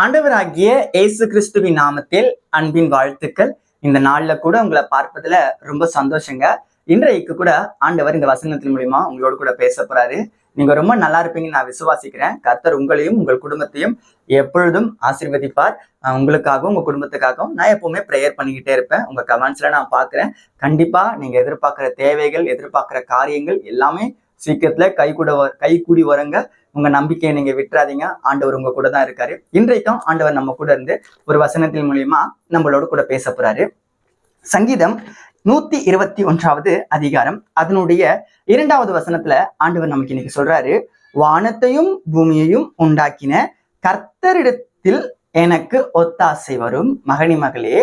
ஆண்டவராகிய இயேசு கிறிஸ்துவின் நாமத்தில் அன்பின் வாழ்த்துக்கள். இந்த நாள்ல கூட உங்களை பார்ப்பதுல ரொம்ப சந்தோஷங்க. இன்றைக்கு கூட ஆண்டவர் இந்த வசனத்தின் மூலியமா உங்களோட கூட பேச போறாரு. நீங்க ரொம்ப நல்லா இருப்பீங்கன்னு நான் விசுவாசிக்கிறேன். கர்த்தர் உங்களையும் உங்கள் குடும்பத்தையும் எப்பொழுதும் ஆசீர்வதிப்பார். உங்களுக்காகவும் உங்க குடும்பத்துக்காகவும் நான் எப்பவுமே ப்ரேயர் பண்ணிக்கிட்டே இருப்பேன். உங்க கமெண்ட்ஸ்ல நான் பாக்குறேன் கண்டிப்பா நீங்க எதிர்பார்க்கிற தேவைகள் எதிர்பார்க்கிற காரியங்கள் எல்லாமே சீக்கிரத்துல கை கூட கை கூடி வரங்க. உங்க நம்பிக்கையை நீங்க விட்டுறாதீங்க. ஆண்டவர் உங்க கூட தான் இருக்காரு. இன்றைக்கும் ஆண்டவர் நம்ம கூட இருந்து ஒரு வசனத்தின் மூலியமா நம்மளோட கூட பேச போறாரு. சங்கீதம் நூத்தி இருபத்தி ஒன்றாவது அதிகாரம் அதனுடைய இரண்டாவது வசனத்துல ஆண்டவர் நமக்கு இன்னைக்கு சொல்றாரு வானத்தையும் பூமியையும் உண்டாக்கின கர்த்தரிடத்தில் எனக்கு ஒத்தாசை வரும். மகனி மகளே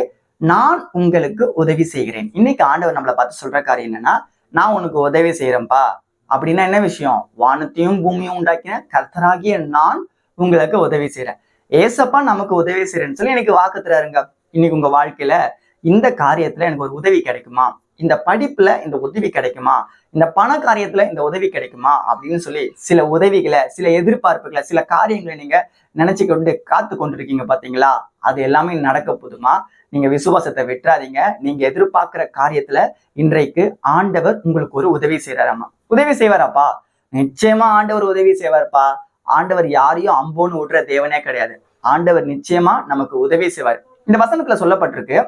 நான் உங்களுக்கு உதவி செய்கிறேன். இன்னைக்கு ஆண்டவர் நம்மளை பார்த்து சொல்ற காரியம் என்னன்னா நான் உனக்கு உதவி செய்யறேன்ப்பா அப்படின்னா என்ன விஷயம்? வானத்தையும் பூமியும் உண்டாக்கின கர்த்தராகிய நான் உங்களுக்கு உதவி செய்யறேன் ஏசப்பா நமக்கு உதவி செய்யறேன்னு சொல்லி எனக்கு வாக்கு தராருங்க. இன்னைக்கு உங்க வாழ்க்கையில இந்த காரியத்துல எனக்கு ஒரு உதவி கிடைக்குமா? இந்த படிப்புல இந்த உதவி கிடைக்குமா? இந்த பண காரியத்துல இந்த உதவி கிடைக்குமா? அப்படின்னு சொல்லி சில உதவிகளை சில எதிர்பார்ப்புகளை சில காரியங்களை நீங்க நினைச்சு கொண்டு காத்து கொண்டிருக்கீங்க பாத்தீங்களா? அது எல்லாமே நடக்க போதுமா? நீங்க விசுவாசத்தை விட்டுறாதீங்க. நீங்க எதிர்பார்க்கிற காரியத்துல இன்றைக்கு ஆண்டவர் உங்களுக்கு ஒரு உதவி செய்யறாராமா உதவி செய்வாராப்பா? நிச்சயமா ஆண்டவர் உதவி செய்வார்ப்பா. ஆண்டவர் யாரையும் அம்போன்னு விடுற தேவனே கிடையாது. ஆண்டவர் நிச்சயமா நமக்கு உதவி செய்வார். இந்த வசனத்துல சொல்லப்பட்டிருக்கு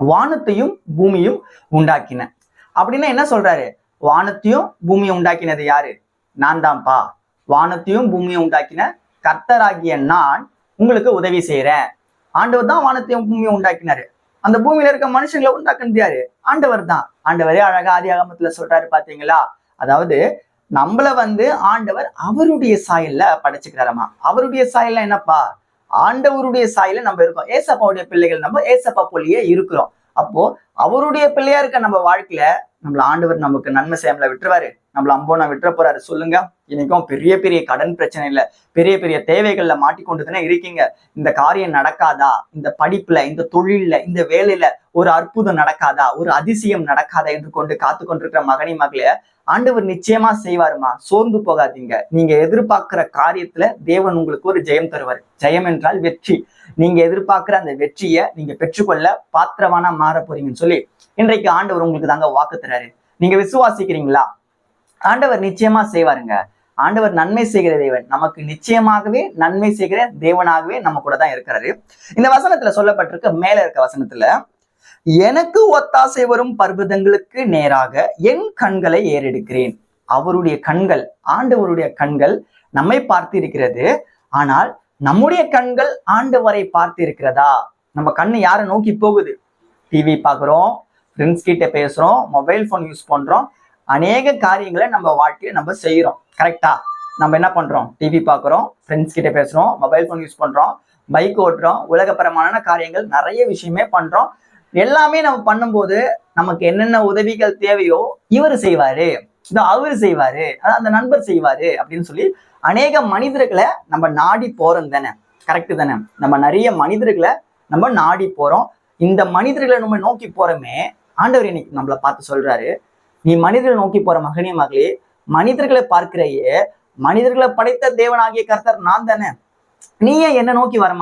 வானத்தையும் பூமியும் உண்டாக்கின. அப்படின்னா என்ன சொல்றாரு? வானத்தையும் பூமியை உண்டாக்கினது யாரு? நான் தான்ப்பா வானத்தையும் பூமியை உண்டாக்கின கர்த்தராகிய நான் உங்களுக்கு உதவி செய்யறேன் ஆண்டவர் தான் வானத்தையும் பூமியை உண்டாக்கினாரு. அந்த பூமியில இருக்க மனுஷங்களை உண்டாக்குனது யாரு? ஆண்டவர் தான். ஆண்டவரே அழகா ஆதி ஆகமத்துல சொல்றாரு பாத்தீங்களா? அதாவது நம்மள வந்து ஆண்டவர் அவருடைய சாயல்ல படைச்சுக்கிறாராமா? அவருடைய சாயல்ல என்னப்பா? ஆண்டவருடைய சாயில நம்ம இருக்கோம். ஏசப்பாவுடைய பிள்ளைகள் நம்ம ஏசப்பா போலியே இருக்கிறோம். அப்போ அவருடைய பிள்ளையா இருக்க நம்ம வாழ்க்கையில நம்மள ஆண்டவர் நமக்கு நன்மை செய்யாமல விட்டுருவாரு. நம்மள அம்போனா விட்டுற போறாரு. சொல்லுங்க. இன்னைக்கும் பெரிய பெரிய கடன் பிரச்சனை இல்ல. பெரிய பெரிய தேவைகள்ல மாட்டிக்கொண்டு தானே இருக்கீங்க. இந்த காரியம் நடக்காதா? இந்த படிப்புல இந்த தொழில்ல இந்த வேலையில ஒரு அற்புதம் நடக்காதா? ஒரு அதிசயம் நடக்காதா? என்று கொண்டு காத்து கொண்டிருக்கிற மகனி மகளே ஆண்டவர் நிச்சயமா செய்வாருமா? சோர்ந்து போகாதீங்க. நீங்க எதிர்பார்க்கிற காரியத்துல தேவன் உங்களுக்கு ஒரு ஜெயம் தருவார். ஜெயம் என்றால் வெற்றி. நீங்க எதிர்பார்க்கிற அந்த வெற்றியை நீங்க பெற்றுக்கொள்ள பாத்திரவானா மாற போறீங்கன்னு சொல்லி இன்றைக்கு ஆண்டவர் உங்களுக்கு தாங்க வாக்கு தராரு. நீங்க விசுவாசிக்கிறீங்களா? ஆண்டவர் நிச்சயமா செய்வாருங்க. ஆண்டவர் நன்மை செய்கிற தேவன். நமக்கு நிச்சயமாகவே நன்மை செய்கிற தேவனாகவே நம்ம கூட தான் இருக்கிறாரு. இந்த வசனத்துல சொல்லப்பட்டிருக்க மேல இருக்க வசனத்துல எனக்கு ஒத்தாசை வரும் பர்வதங்களுக்கு நேராக என் கண்களை ஏறெடுக்கிறேன். அவருடைய கண்கள் ஆண்டவருடைய கண்கள் நம்மை பார்த்து இருக்கிறது. ஆனால் நம்முடைய கண்கள் ஆண்டவரை பார்த்து இருக்கிறதா? நம்ம கண்ணு யாரை நோக்கி போகுது? டிவி பார்க்குறோம் ஃப்ரெண்ட்ஸ் கிட்ட பேசுறோம் மொபைல் ஃபோன் யூஸ் பண்றோம் அநேக காரியங்களை நம்ம வாழ்க்கையில நம்ம செய்யறோம் கரெக்டா நம்ம என்ன பண்றோம்? டிவி பார்க்குறோம் ஃப்ரெண்ட்ஸ் கிட்ட பேசுறோம் மொபைல் ஃபோன் யூஸ் பண்றோம் பைக் ஓட்டுறோம் உலகப்பரமான காரியங்கள் நிறைய விஷயமே பண்றோம். எல்லாமே நம்ம பண்ணும்போது நமக்கு என்னென்ன உதவிகள் தேவையோ இவர் செய்வாரு. இதோ அவரு செய்வாரு. அதாவது அந்த நண்பர் செய்வாரு அப்படின்னு சொல்லி அநேக மனிதர்களை நம்ம நாடி போறோம் தானே? கரெக்டு தானே? நம்ம நிறைய மனிதர்களை நம்ம நாடி போறோம். இந்த மனிதர்களை நம்ம நோக்கி போறோமே ஆண்டவர் இன்னைக்கு நம்மளை பார்த்து சொல்றாரு. நீ மனிதர்களை நோக்கி போற மகனே மகளே மனிதர்களை பார்க்கிறையே மனிதர்களை படைத்த தேவனாகிய கர்த்தர் நான் தானே. நீ ஏன் என்ன நோக்கி வர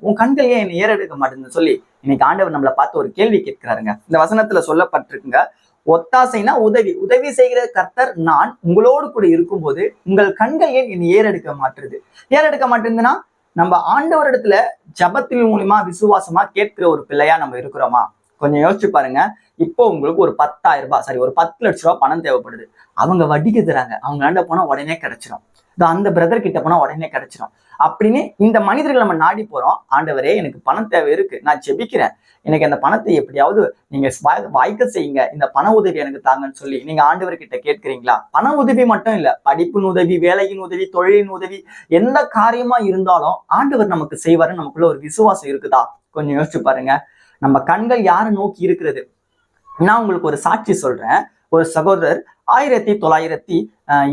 உன் கண்கள் ஏன் என்னை ஏறெடுக்க மாட்டேன்னு சொல்லி இன்னைக்கு ஆண்டவர் நம்மளை பார்த்து ஒரு கேள்வி கேட்கிறாருங்க. இந்த வசனத்துல சொல்லப்பட்டிருக்குங்க ஒத்தாசைனா உதவி. உதவி செய்கிற கர்த்தர் நான் உங்களோடு கூட இருக்கும்போது உங்கள் கண்கள் ஏன் என்னை ஏறெடுக்க மாட்டுறது ஏறெடுக்க மாட்டேங்குதுன்னா நம்ம ஆண்டவரிடத்துல ஜபத்தின் மூலியமா விசுவாசமா கேட்கிற ஒரு பிள்ளையா நம்ம இருக்கிறோமா? கொஞ்சம் யோசிச்சு பாருங்க. இப்போ உங்களுக்கு ஒரு பத்தாயிரம் ரூபாய் சாரி ஒரு பத்து லட்ச ரூபா பணம் தேவைப்படுது. அவங்க வட்டிக்கு தராங்க அவங்க ஆண்ட போனா உடனே கிடைச்சிடும் அந்த பிரதர் கிட்ட போனா உடனே கிடைச்சிடும் அப்படின்னு இந்த மனிதர்கள் நம்ம நாடி போறோம். ஆண்டவரே எனக்கு பணம் தேவை இருக்கு. நான் ஜெபிக்கிறேன். எனக்கு அந்த பணத்தை எப்படியாவது நீங்க வாய்க்க செய்யுங்க. இந்த பண உதவி எனக்கு தாங்கன்னு சொல்லி நீங்க ஆண்டவர் கிட்ட கேட்கிறீங்களா? பண உதவி மட்டும் இல்ல. படிப்பின் உதவி வேலையின் உதவி தொழிலின் உதவி எந்த காரியமா இருந்தாலும் ஆண்டவர் நமக்கு செய்வாரு நமக்குள்ள ஒரு விசுவாசம் இருக்குதா? கொஞ்சம் யோசிச்சு பாருங்க. நம்ம கண்கள் யாரை நோக்கி இருக்கிறது? நான் உங்களுக்கு ஒரு சாட்சி சொல்றேன். ஒரு சகோதரர் ஆயிரத்தி தொள்ளாயிரத்தி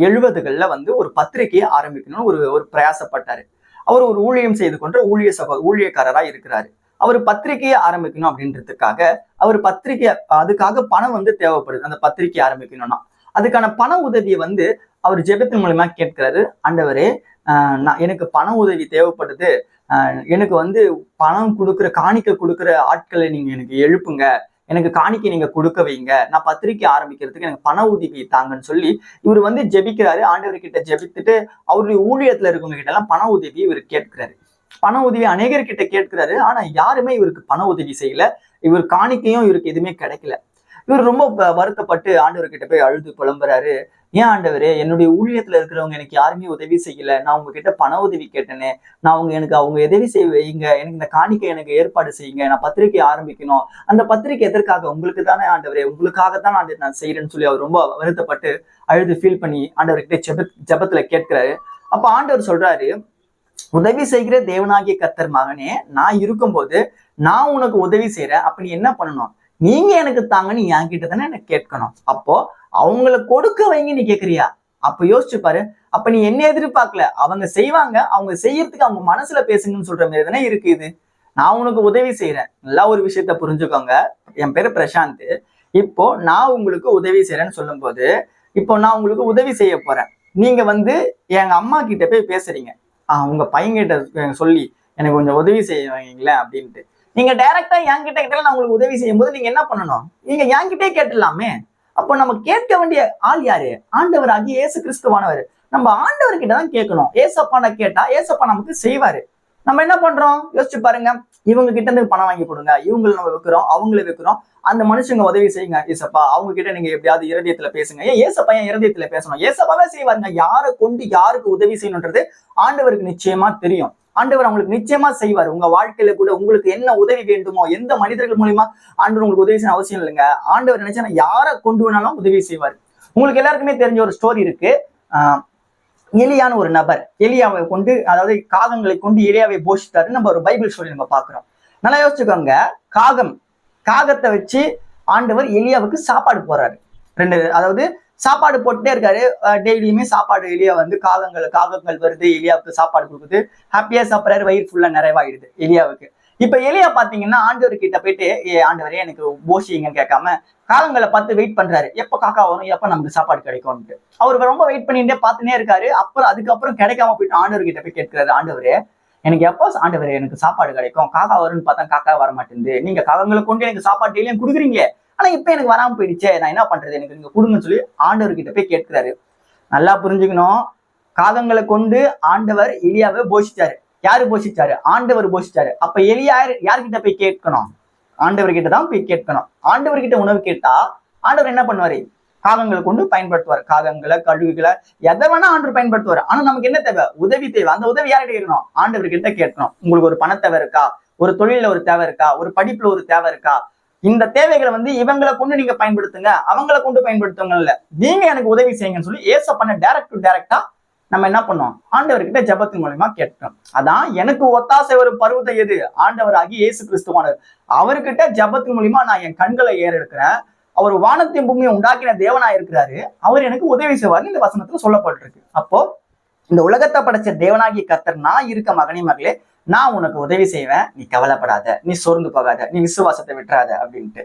எழுபதுகளில் வந்து ஒரு பத்திரிகையை ஆரம்பிக்கணும்னு ஒரு ஒரு பிரயாசப்பட்டாரு. அவர் ஒரு ஊழியம் செய்து கொண்டு ஊழிய சகோ ஊழியக்காரராக இருக்கிறாரு. அவர் பத்திரிகையை ஆரம்பிக்கணும் அப்படின்றதுக்காக அவர் பத்திரிகை அதுக்காக பணம் வந்து தேவைப்படுது. அந்த பத்திரிகை ஆரம்பிக்கணும்னா. அதுக்கான பண உதவியை வந்து அவர் ஜெபத்தின் மூலமா கேட்கிறாரு. ஆண்டவரே நான் எனக்கு பண உதவி தேவைப்படுது. எனக்கு வந்து பணம் கொடுக்குற காணிக்க கொடுக்குற ஆட்களை நீங்க எனக்கு எழுப்புங்க. எனக்கு காணிக்கை நீங்க கொடுக்க வைங்க. நான் பத்திரிக்கை ஆரம்பிக்கிறதுக்கு எனக்கு பண உதவி தாங்கன்னு சொல்லி இவர் வந்து ஜெபிக்கிறாரு. ஆண்டவர் கிட்ட ஜெபித்துட்டு அவருடைய ஊழியத்துல இருக்கவங்க கிட்ட எல்லாம் பண உதவி இவர் கேட்கிறாரு. பண உதவி அநேகர்கிட்ட கேட்கிறாரு. ஆனா யாருமே இவருக்கு பண உதவி செய்யல. இவர் காணிக்கையும் இவருக்கு எதுவுமே கிடைக்கல. இவர் ரொம்ப வருத்தப்பட்டு ஆண்டவர்கிட்ட போய் அழுது புலம்புறாரு. ஏன் ஆண்டவரே என்னுடைய ஊழியத்துல இருக்கிறவங்க எனக்கு யாருமே உதவி செய்யல. நான் உங்ககிட்ட பண உதவி கேட்டேனே. நான் அவங்க எனக்கு அவங்க உதவி செய்ய வைங்க. எனக்கு இந்த காணிக்கை எனக்கு ஏற்பாடு செய்யுங்க. நான் பத்திரிக்கை ஆரம்பிக்கணும். அந்த பத்திரிக்கை எதற்காக? உங்களுக்கு தானே ஆண்டவரே. உங்களுக்காக தான் ஆண்டு நான் செய்யறேன்னு சொல்லி அவர் ரொம்ப வருத்தப்பட்டு அழுது ஃபீல் பண்ணி ஆண்டவர்கிட்ட ஜெப ஜெபத்துல கேட்கிறாரு. அப்ப ஆண்டவர் சொல்றாரு உதவி செய்கிற தேவனாகிய கத்தர் மகனே நான் இருக்கும்போது நான் உனக்கு உதவி செய்யறேன் அப்ப நீ என்ன பண்ணணும்? நீங்க எனக்கு தாங்கன்னு என்கிட்ட தானே எனக்கு கேட்கணும். அப்போ அவங்கள கொடுக்க வைங்க நீ கேக்குறியா? அப்ப யோசிச்சு பாரு. அப்ப நீ என்ன எதிர்பார்க்கல. அவங்க செய்வாங்க. அவங்க செய்யறதுக்கு அவங்க மனசுல பேசுங்கன்னு சொல்ற மாதிரி தானே இருக்கு இது. நான் உனக்கு உதவி செய்யறேன் நல்லா ஒரு விஷயத்த புரிஞ்சுக்கோங்க. என் பேரு பிரசாந்த். இப்போ நான் உங்களுக்கு உதவி செய்யறேன்னு சொல்லும்போது இப்போ நான் உங்களுக்கு உதவி செய்ய போறேன். நீங்க வந்து எங்க அம்மா கிட்ட போய் பேசுறீங்க. ஆஹ் உங்க பையன்கிட்ட சொல்லி எனக்கு கொஞ்சம் உதவி செய்ய வைங்களேன் அப்படின்ட்டு. நீங்க டைரக்டா என்கிட்ட கிட்ட நான் உங்களுக்கு உதவி செய்யும் போது நீங்க என்ன பண்ணணும்? நீங்க என்கிட்டயே கேட்டுடலாமே. அப்போ நம்ம கேட்க வேண்டிய ஆள் யாரு? ஆண்டவர் ஆகிய ஏசு கிறிஸ்துவானவர். நம்ம ஆண்டவர்கிட்ட தான் கேட்கணும். ஏசப்பான கேட்டா ஏசப்பா நமக்கு செய்வாரு. நம்ம என்ன பண்றோம்? யோசிச்சு பாருங்க. இவங்க கிட்ட இருந்து பணம் வாங்கி கொடுங்க. இவங்களை நம்ம வைக்கிறோம் அவங்கள வைக்கிறோம். அந்த மனுஷங்க உதவி செய்யுங்க ஏசப்பா. அவங்க கிட்ட நீங்க எப்படியாவது இருதயத்துல பேசுங்க. ஏன் ஏசப்பா ஏன் இருதயத்துல பேசணும்? ஏசப்பாவே செய்வாருங்க. யாரை கொண்டு யாருக்கு உதவி செய்யணுன்றது ஆண்டவருக்கு நிச்சயமா தெரியும். ஆண்டவர் அவங்களுக்கு நிச்சயமா செய்வார். உங்க வாழ்க்கையில கூட உங்களுக்கு என்ன உதவி வேண்டுமோ எந்த மனிதர்கள் மூலியமா ஆண்டவர் உங்களுக்கு உதவி செய்ய அவசியம் இல்லைங்க. ஆண்டவர் நினைச்சா யாரை கொண்டு வேணாலும் உதவி செய்வார். உங்களுக்கு எல்லாருக்குமே தெரிஞ்ச ஒரு ஸ்டோரி இருக்கு. ஆஹ் எலியான ஒரு நபர் எலியாவை கொண்டு அதாவது காகங்களை கொண்டு எலியாவை போஷித்தாரு. நம்ம ஒரு பைபிள் ஸ்டோரி நம்ம பாக்குறோம் நல்லா யோசிச்சுக்கோங்க. காகம் காகத்தை வச்சு ஆண்டவர் எலியாவுக்கு சாப்பாடு போறாரு ரெண்டு அதாவது சாப்பாடு போட்டுட்டே இருக்காரு. டெய்லியுமே சாப்பாடு எலியா வந்து காகங்கள் காகங்கள் வருது. எலியாவுக்கு சாப்பாடு கொடுக்குது. ஹாப்பியா சாப்பிட்றாரு. வயிறு ஃபுல்லா நிறைவாயிடுது எலியாவுக்கு. இப்ப எலியா பாத்தீங்கன்னா ஆண்டவர் கிட்ட போயிட்டு ஏ ஆண்டவரே எனக்கு போஷிங்கன்னு கேட்காம காகங்களை பார்த்து வெயிட் பண்றாரு. எப்ப காக்கா வரும்? எப்ப நமக்கு சாப்பாடு கிடைக்கும்ட்டு அவர் ரொம்ப வெயிட் பண்ணிட்டே பார்த்துனே இருக்காரு. அப்புறம் அதுக்கப்புறம் கிடைக்காம போயிட்டு ஆண்டவர் கிட்ட போய் கேட்கிறாரு ஆண்டவரே எனக்கு எப்போ ஆண்டவரே எனக்கு சாப்பாடு கிடைக்கும்? காக்கா வரும்னு பார்த்தா காக்கா வர மாட்டேங்குது நீங்க காகங்களை கொண்டு எனக்கு சாப்பாடு டெய்லியும் கொடுக்குறீங்க ஆனா இப்ப எனக்கு வராம போயிடுச்சே. நான் என்ன பண்றது? எனக்கு நீங்க கொடுங்கன்னு சொல்லி ஆண்டவர்கிட்ட போய் கேட்கிறாரு. நல்லா புரிஞ்சுக்கணும். காகங்களை கொண்டு ஆண்டவர் எலியாவை போஷிச்சாரு. யாரு போஷிச்சாரு? ஆண்டவர் போஷிச்சாரு. அப்ப எலியா யாரு- யார்கிட்ட போய் கேட்கணும்? ஆண்டவர்கிட்ட தான் போய் கேட்கணும். ஆண்டவர்கிட்ட உணவு கேட்டா ஆண்டவர் என்ன பண்ணுவாரு? காகங்களை கொண்டு பயன்படுத்துவார். காகங்களை கழுகுகளை எதை வேணா ஆண்டவர் பயன்படுத்துவார். ஆனா நமக்கு என்ன தேவை? உதவி தேவை. அந்த உதவி யார்கிட்ட கேட்கணும்? ஆண்டவர்கிட்ட கேட்கணும். உங்களுக்கு ஒரு பண தேவை இருக்கா? ஒரு தொழில ஒரு தேவை இருக்கா? ஒரு படிப்புல ஒரு தேவை இருக்கா? இந்த தேவைகளை வந்து இவங்களை கொண்டு நீங்க பயன்படுத்துங்க அவங்கள கொண்டு பயன்படுத்துங்க இல்ல நீங்க எனக்கு உதவி செய்யுங்கன்னு சொல்லி ஏச பண்ண டைரக்ட் டு டைரக்டா நம்ம என்ன பண்ணோம் ஆண்டவர்கிட்ட ஜபத்தின் மூலியமா கேட்டோம். அதான் எனக்கு ஒத்தாசை ஒரு பருவத்தை எது? ஆண்டவராகி இயேசு கிறிஸ்துவானவர். அவர்கிட்ட ஜபத்தின் மூலியமா நான் என் கண்களை ஏற எடுக்கிறேன் அவர் வானத்தையும் பூமியை உண்டாக்கின தேவனா இருக்கிறாரு. அவர் எனக்கு உதவி செய்வார்னு இந்த வசனத்துல சொல்லப்பட்டிருக்கு. அப்போ இந்த உலகத்தை படைச்ச தேவனாகிய கத்தர் நான் இருக்க மகனே மகளே நான் உனக்கு உதவி செய்வேன். நீ கவலைப்படாத. நீ சோர்ந்து போகாத. நீ விசுவாசத்தை விட்டுறாத அப்படின்ட்டு.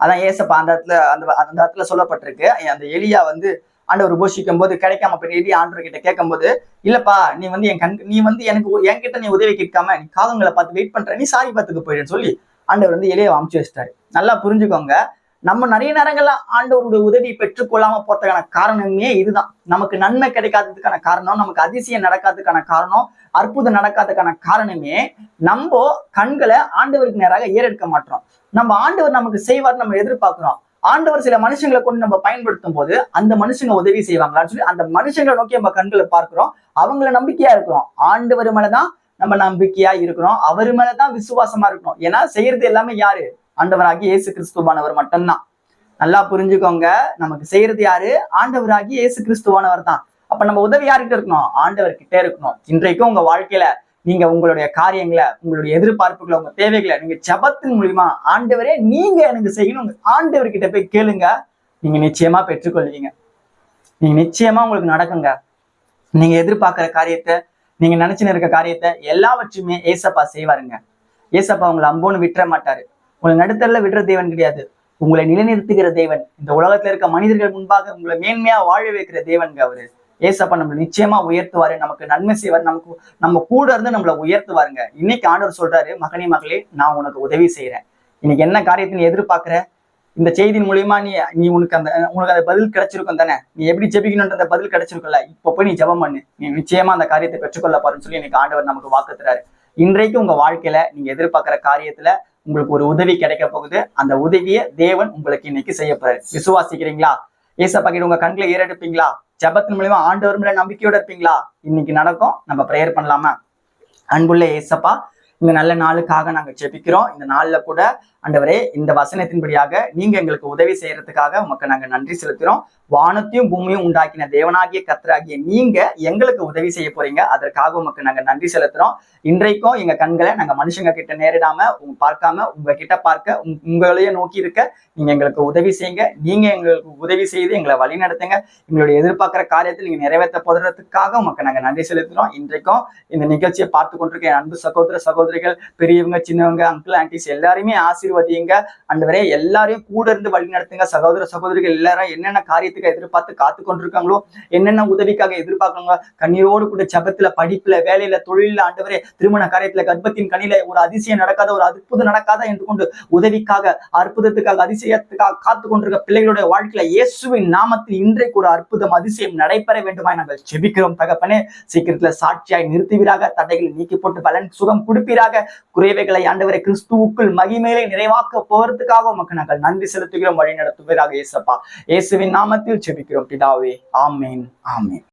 அதான் ஏசப்பா அந்த இடத்துல அந்த அந்த இடத்துல சொல்லப்பட்டிருக்கு. அந்த எலியா வந்து ஆண்டவர் உபோஷிக்கும் போது கிடைக்காம பெரிய எலியா ஆண்டவர் கிட்ட கேட்கும்போது இல்லப்பா நீ வந்து என் கண் நீ வந்து எனக்கு என்கிட்ட நீ உதவி கேட்காம நீ காகங்களை பார்த்து வெயிட் பண்ற. நீ சாரி பார்த்துக்கு போயிடுன்னு சொல்லி ஆண்டவர் வந்து எலியை அமுச்சு வச்சிட்டாரு. நல்லா புரிஞ்சுக்கோங்க. நம்ம நிறைய நேரங்கள்ல ஆண்டவருடைய உதவி பெற்றுக்கொள்ளாம போறதுக்கான காரணமே இதுதான். நமக்கு நன்மை கிடைக்காததுக்கான காரணம் நமக்கு அதிசயம் நடக்காததுக்கான காரணம் அற்புதம் நடக்காததுக்கான காரணமே நம்ம கண்களை ஆண்டவருக்கு நேராக ஏறெடுக்க மாட்டோம். நம்ம ஆண்டவர் நமக்கு செய்வார் நம்ம எதிர்பார்க்கிறோம். ஆண்டவர் சில மனுஷங்களை கொண்டு நம்ம பயன்படுத்தும் போது அந்த மனுஷங்க உதவி செய்வாங்களான்னு சொல்லி அந்த மனுஷங்களை நோக்கி நம்ம கண்களை பார்க்கிறோம். அவங்கள நம்பிக்கையா இருக்கிறோம். ஆண்டவர் மேலதான் நம்ம நம்பிக்கையா இருக்கிறோம். அவர் மேலதான் விசுவாசமா இருக்கணும் ஏன்னா செய்யறது எல்லாமே யாரு? ஆண்டவராகி இயேசு கிறிஸ்துவானவர் மட்டும்தான். நல்லா புரிஞ்சுக்கோங்க நமக்கு செய்யறது யாரு? ஆண்டவராகி இயேசு கிறிஸ்துவானவர் தான். அப்ப நம்ம உதவி யார்கிட்ட இருக்கணும்? ஆண்டவர் கிட்டே இருக்கணும். இன்றைக்கும் உங்க வாழ்க்கையில நீங்க உங்களுடைய காரியங்களை உங்களுடைய எதிர்பார்ப்புகளை உங்க தேவைகளை நீங்க ஜபத்தின் மூலியமா ஆண்டவரே நீங்க எனக்கு செய்யணும் ஆண்டவர்கிட்ட ஆண்டவர் போய் கேளுங்க. நீங்க நிச்சயமா பெற்றுக்கொள்வீங்க. நீங்க நிச்சயமா உங்களுக்கு நடக்குங்க. நீங்க எதிர்பார்க்கிற காரியத்தை நீங்க நினைச்சுன்னு இருக்க காரியத்தை எல்லாவற்றையுமே ஏசப்பா செய்வாருங்க. ஏசப்பா உங்களை அம்போன்னு விட்டுற மாட்டாரு. உங்களை நடுத்தரல விடுற தேவன் கிடையாது. உங்களை நிலைநிறுத்துகிற தேவன். இந்த உலகத்துல இருக்க மனிதர்கள் முன்பாக உங்களை மேன்மையா வாழ வைக்கிற தேவன் அவரு. ஏசப்பா நம்மளை நிச்சயமா உயர்த்துவாரு. நமக்கு நன்மை செய்வார். நமக்கு நம்ம கூட இருந்து நம்மளை உயர்த்துவாருங்க. இன்னைக்கு ஆண்டவர் சொல்றாரு மகனே மகளே நான் உனக்கு உதவி செய்யறேன் இன்னைக்கு என்ன காரியத்தை நீ எதிர்பார்க்கிற? இந்த செய்தியின் மூலியமா நீ நீ உனக்கு அந்த உனக்கு அந்த பதில் கிடைச்சிருக்கும் தானே? நீ எப்படி ஜெபிக்கணுன்ற அந்த பதில் கிடைச்சிருக்கும்ல? இப்ப போய் நீ ஜெபம் பண்ணு. நீ நிச்சயமா அந்த காரியத்தை பெற்றுக்கொள்ள பாருன்னு சொல்லி இன்னைக்கு ஆண்டவர் நமக்கு வாக்கு தராரு. இன்றைக்கு உங்க வாழ்க்கையில நீங்க எதிர்பார்க்கிற காரியத்துல உங்களுக்கு ஒரு உதவி கிடைக்க போகுது. அந்த உதவியை தேவன் உங்களுக்கு இன்னைக்கு செய்ய போறாரு. விசுவாசிக்கிறீங்களா? ஏசப்பா கிட்ட உங்க கண்களை ஏறெடுப்பீங்களா? ஜபத்தின் மூலியமா ஆண்டவர் மேல நம்பிக்கையோட இருப்பீங்களா? இன்னைக்கு நடக்கும். நம்ம ப்ரேயர் பண்ணலாமா? அன்புள்ள ஏசப்பா இந்த நல்ல நாளுக்காக நாங்க ஜெபிக்கிறோம். இந்த நாள்ல கூட ஆண்டவரே இந்த வசனத்தின்படியாக நீங்க எங்களுக்கு உதவி செய்யறதுக்காக உமக்கு நாங்க நன்றி செலுத்துறோம். வானத்தையும் பூமியும் உண்டாக்கின தேவனாகிய கத்தராகிய நீங்க எங்களுக்கு உதவி செய்ய போறீங்க. அதற்காக உமக்கு நாங்க நன்றி செலுத்துறோம். இன்றைக்கும் எங்க கண்களை நாங்க மனுஷங்க கிட்ட நேரிடாம உங்க பார்க்காம உங்க கிட்ட பார்க்க உங்களையே நோக்கி இருக்க நீங்க எங்களுக்கு உதவி செய்யுங்க. நீங்க எங்களுக்கு உதவி செய்து எங்களை வழி நடத்துங்க. எங்களுடைய எதிர்பார்க்கிற காரியத்தில் நீங்க நிறைவேற்ற போதுறதுக்காக உமக்கு நாங்க நன்றி செலுத்துறோம். இன்றைக்கும் இந்த நிகழ்ச்சியை பார்த்து கொண்டிருக்க அன்பு சகோதர சகோதரிகள் பெரியவங்க சின்னவங்க அங்கிள் ஆன்டிஸ் எல்லாரையுமே ஆசீர்வதியுங்க அண்டவரே எல்லாரையும் கூட இருந்து வழி நடத்துங்க. சகோதர சகோதரிகள் எல்லாரும் என்னென்ன காரியத்துக்கு எதிர்பார்த்து காத்து கொண்டிருக்காங்களோ என்னென்ன உதவிக்காக எதிர்பார்க்கறாங்க கண்ணீரோடு கூட ஜபத்துல படிப்புல வேலையில தொழில ஆண்டவரே திருமண காரியத்துல கர்ப்பத்தின் கனியில ஒரு அதிசயம் நடக்காத ஒரு அற்புதம் நடக்காத என்று கொண்டு உதவிக்காக அற்புதத்துக்காக அதிசயத்துக்காக காத்து கொண்டிருக்க பிள்ளைகளுடைய வாழ்க்கையில இயேசுவின் நாமத்தில் இன்றைக்கு ஒரு அற்புதம் அதிசயம் நடைபெற வேண்டுமாய் நாங்கள் செபிக்கிறோம் தகப்பனே சீக்கிரத்துல சாட்சியாய் நிறுத்துவீராக தடைகளை நீக்கி போட்டு பலன் சுகம் கொடுப்பீராக. குறைவைகளை ஆண்டவரை கிறிஸ்துவுக்குள் மகிமையிலே நிறைவாக்க போறதுக்காக உமக்கு நாங்கள் நன்றி செலுத்துகிறோம் வழி நடத்துவீராக இயேசப்பா. இயேசுவின் நாமத்தில் செபிக்கிறோம் பிதாவே. ஆமேன் ஆமேன்.